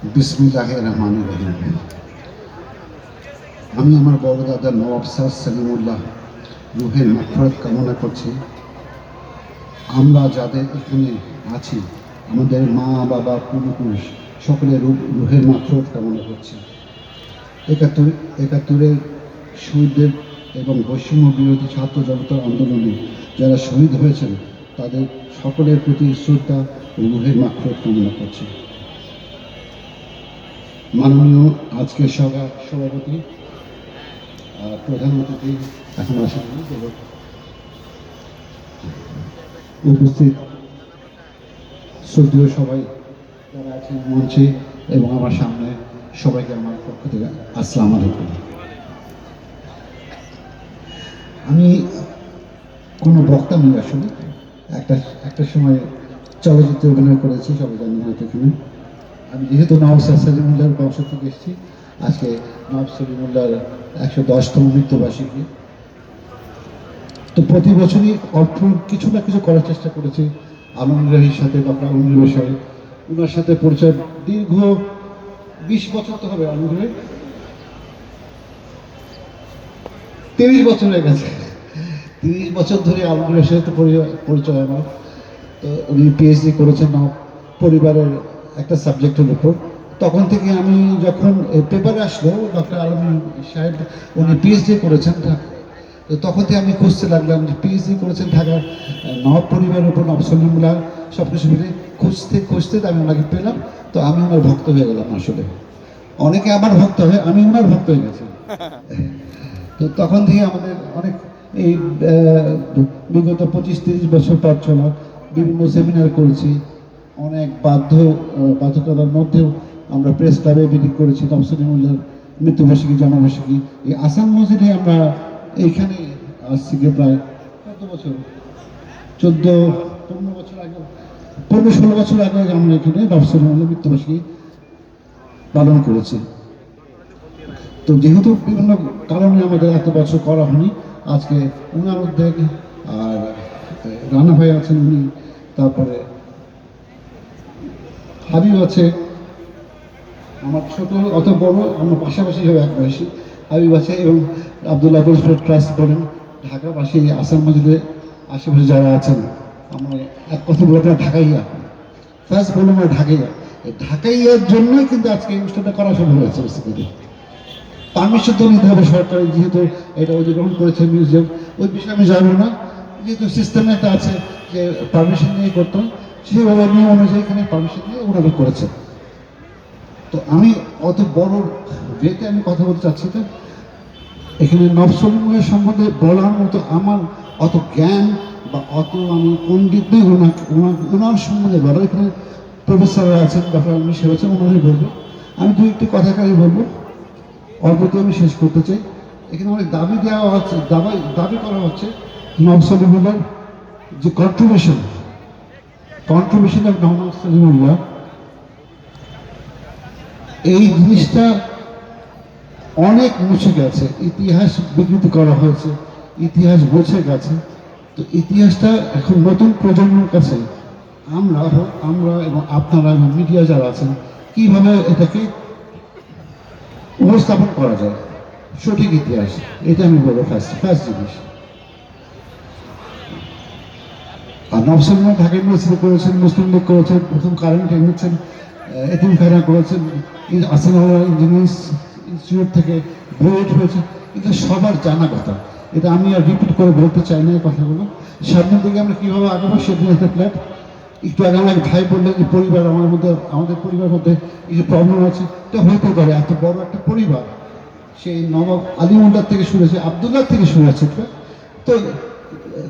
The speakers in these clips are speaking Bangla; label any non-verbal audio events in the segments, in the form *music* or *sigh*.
বিসমিল্লাহ রহমান রহিম। আমি আমার বড় দাদা নবাব স্যার সালিমুল্লাহ রুহের মাফরত কামনা করছি। আমরা যাদের এখানে আছি, আমাদের মা, বাবা, পূর্বপুরুষ সকলে রুহের মাফরত কামনা করছি। একাত্তর একাত্তরের শহীদদের এবং বৈষম্য বিরোধী ছাত্র জনতার আন্দোলনে যারা শহীদ হয়েছেন, তাদের সকলের প্রতি শ্রদ্ধা ও রুহের মাফরত কামনা করছি। মাননীয় আজকের সভা সভাপতি প্রধান অতিথি এখন আসেন উপস্থিত শ্রদ্ধীয় সবাই যারা আছেন মঞ্চে এবং আমার সামনে সবাইকে আমার পক্ষ থেকে আলাইকুম। আমি কোনো বক্তা নই আসলে, একটা একটা সময় চলচ্চিত্রে অভিনয় করেছি, সবাই জানেন হয়তো এখানে আমি যেহেতু নওয়াব সালিমুল্লাহর বংশ থেকে এসেছি, আজকে নওয়াব সলিমুল্লাহর একশো দশতম মৃত্যুবার্ষিকী। তো প্রতি বছরই অল্প কিছু না কিছু করার চেষ্টা করেছি আলমগীরের সাথে ডক্টর সাহেব ওনার সাথে। পরিচয় দীর্ঘ বিশ বছর তো হবে আলমগীরের তিরিশ বছর হয়ে গেছে। তিরিশ বছর ধরে আলমগীরের সাথে পরিচয় আমার তো উনি পিএইচডি করেছেন পরিবারের একটা সাবজেক্টের উপর। তখন থেকে আমি যখন পেপারে আসলো ডক্টর আলম সাহেব উনি পিএইচডি করেছেন তো তখন থেকে আমি খুঁজতে লাগলাম যে পিএইচডি করেছেন ঢাকার নবাব পরিবারের উপর নবসলিমুল্লাহ সব কিছু মিলে খুঁজতে খুঁজতে আমি ওনাকে পেলাম তো আমি ওনার ভক্ত হয়ে গেলাম আসলে। অনেকে আমার ভক্ত হয় আমি ওনার ভক্ত হয়ে গেছি। *laughs* তো তখন থেকে আমাদের অনেক এই বিগত পঁচিশ তিরিশ বছর পর চলা বিভিন্ন সেমিনার করেছি। অনেক বাধ্য বাধ্যতার মধ্যেও আমরা প্রেস ক্লাবে মিটিং করেছি নবসলিমুল্লার মৃত্যুবার্ষিকী, জন্মবার্ষিকী। এই আসাম মসজিদে আমরা এইখানে আসছি গিয়ে প্রায় কত বছর, চোদ্দ, পনেরো বছর আগে, পনেরো ষোলো বছর আগে আমরা এখানে নবসলিমুল্লার মৃত্যুবার্ষিকী পালন করেছি। তো যেহেতু বিভিন্ন কারণে আমাদের এত বছর করা হয়নি, আজকে উনার উদ্যোগ আর রানা ভাই আছেন উনি, তারপরে হাবিব আছে, আমার ছোট, অত বড়, আমার পাশাপাশি হবে এক বয়সী হাবিব আছে এবং আবদুল্লাহ গোলফেড ট্রাস্ট বলেন ঢাকাবাসী আসাম মসজিদে আশেপাশে যারা আছেন, আমার এক কথা বলতে ঢাকাইয়া। ফার্স্ট বললাম আমরা ঢাকাইয়া। এই ঢাকাইয়ার জন্যই কিন্তু আজকে এই অনুষ্ঠানটা করা সম্ভব হয়েছে বেসিক্যালি পারমিশন তো নিতে হবে সরকারি যেহেতু এটা অধিগ্রহণ করেছে মিউজিয়াম ওই বিষয়ে আমি জানব না। যেহেতু সিস্টেম একটা আছে যে পারমিশন নিয়ে করতাম সেইভাবে নিয়ম অনুযায়ী এখানে পারমিশন নিয়ে ওনারা করেছে। তো আমি অত বড় যেতে আমি কথা বলতে চাচ্ছি তো, এখানে নবসলিমের সম্বন্ধে বলার মতো আমার অত জ্ঞান বা অত আমি পণ্ডিত নেই, ওনার ওনার সম্বন্ধে বলো এখানে প্রফেসররা আছেন ডক্টর আমি সে আছেন ওনারই বলব। আমি দু একটি কথা খালি বলব, অল্পতে আমি শেষ করতে চাই। এখানে অনেক দাবি দেওয়া হচ্ছে, দাবি দাবি করা হচ্ছে নবসলিমুল্লার যে কন্ট্রিবিউশন কন্ট্রিবিউশন অফ এই জিনিসটা অনেক মুছে গেছে। ইতিহাস বিকৃতি করা হয়েছে, ইতিহাস মুছে গেছে। তো ইতিহাসটা এখন নতুন প্রজন্মের কাছে আমরা আমরা এবং আপনারা এবং মিডিয়া যারা আছেন, কীভাবে এটাকে উপস্থাপন করা যায়? সঠিক ইতিহাস, এটা আমি বলব ফার্স্ট ফার্স্ট জিনিস। আর নবসলমান ঢাকা ইউনিভার্সিটি করেছেন, মুসলিম লীগ করেছেন, প্রথম কারেন্ট এনেছেন এতিম খানা করেছেন আসানুল্লাহ ইঞ্জিনিয়ারিং ইনস্টিটিউট থেকে গ্রেড হয়েছে এটা সবার জানা কথা। এটা আমি আর রিপিট করে বলতে চাই না এই কথাগুলো। সামনের দিকে আমরা কীভাবে আগাবো সেদিন একটা ফ্ল্যাট একটু আগে আমার ভাই বললেন যে পরিবার, আমার মধ্যে, আমাদের পরিবারের মধ্যে কিছু প্রবলেম আছে, এটা হইতে পারে, এত বড় একটা পরিবার। সেই নবাব আলিমুল্লাহ থেকে শুরু হয়েছে আবদুল্লাহ থেকে শুরু হয়েছে তো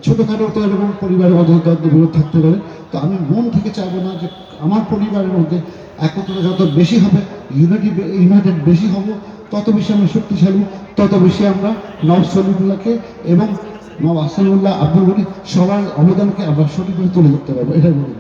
ছোটোখাটো তো এরকম পরিবারের মধ্যে বিরোধ থাকতে পারে। তো আমি মন থেকে চাইব না যে আমার পরিবারের মধ্যে একত্রতা যত বেশি হবে ইউনাইটেড ইউনাইটেড বেশি হব, তত বেশি আমরা শক্তিশালী, তত বেশি আমরা নব সলিমুল্লাহকে এবং নব আসানুল্লাহ আব্দুল সবার অবদানকে আমরা সঠিকভাবে তুলে ধরতে পারব, এটাই বলব।